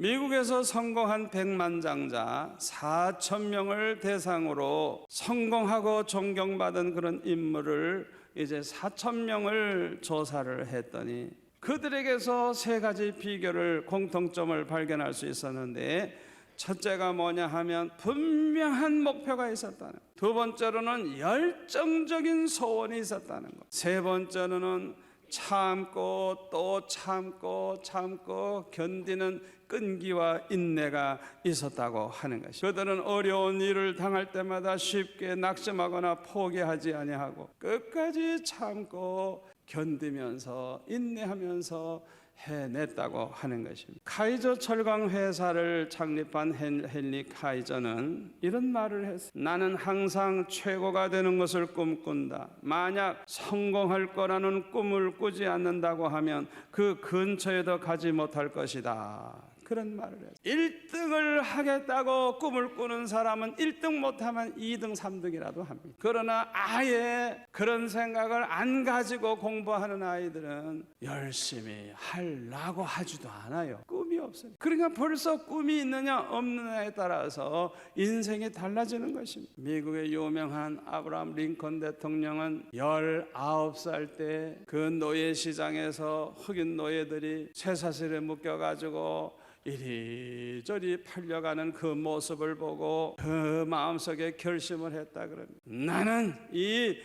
미국에서 성공한 백만장자 4천 명을 대상으로 성공하고 존경받은 그런 인물을 이제 4천 명을 조사를 했더니 그들에게서 세 가지 비결을 공통점을 발견할 수 있었는데 첫째가 뭐냐 하면 분명한 목표가 있었다는 것. 두 번째로는 열정적인 소원이 있었다는 것. 세 번째로는 참고 또 참고 참고 견디는 끈기와 인내가 있었다고 하는 것이. 그들은 어려운 일을 당할 때마다 쉽게 낙심하거나 포기하지 아니하고 끝까지 참고 견디면서 인내하면서 해냈다고 하는 것입니다. 카이저 철강 회사를 창립한 헨- 헨리 카이저는 이런 말을 했어요. 나는 항상 최고가 되는 것을 꿈꾼다. 만약 성공할 거라는 꿈을 꾸지 않는다고 하면 그 근처에도 가지 못할 것이다. 그런 말을 했어요. 1등을 하겠다고 꿈을 꾸는 사람은 1등 못하면 2등, 3등이라도 합니다. 그러나 아예 그런 생각을 안 가지고 공부하는 아이들은 열심히 하려고 하지도 않아요. 꿈이 없어요. 그러니까 벌써 꿈이 있느냐 없느냐에 따라서 인생이 달라지는 것입니다. 미국의 유명한 아브라함 링컨 대통령은 19살 때 그 노예 시장에서 흑인 노예들이 쇠사슬에 묶여가지고 이리저리 팔려가는 그 모습을 보고 그 마음속에 결심을 했다 그럽니다. 나는 이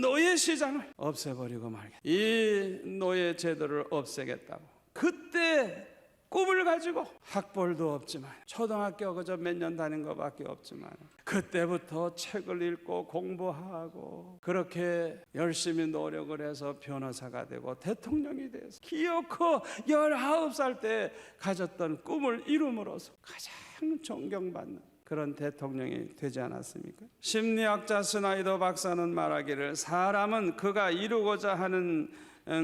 노예 시장을 없애버리고 말겠다. 이 노예 제도를 없애겠다고. 그때 가지고 학벌도 없지만 초등학교 그저 몇 년 다닌 것밖에 없지만 그때부터 책을 읽고 공부하고 그렇게 열심히 노력을 해서 변호사가 되고 대통령이 돼서 기어코 19살 때 가졌던 꿈을 이룸으로써 가장 존경받는 그런 대통령이 되지 않았습니까? 심리학자 스나이더 박사는 말하기를 사람은 그가 이루고자 하는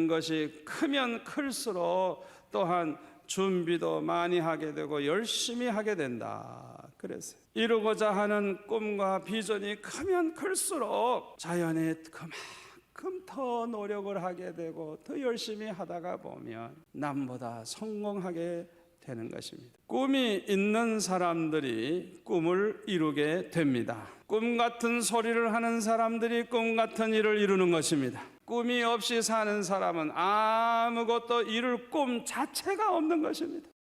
것이 크면 클수록 또한 준비도 많이 하게 되고 열심히 하게 된다. 그래서 이루고자 하는 꿈과 비전이 크면 클수록 자연에 그만큼 더 노력을 하게 되고 더 열심히 하다가 보면 남보다 성공하게 되는 것입니다. 꿈이 있는 사람들이 꿈을 이루게 됩니다. 꿈 같은 소리를 하는 사람들이 꿈 같은 일을 이루는 것입니다. 꿈이 없이 사는 사람은 아무것도 이룰 꿈 자체가 없는 것입니다.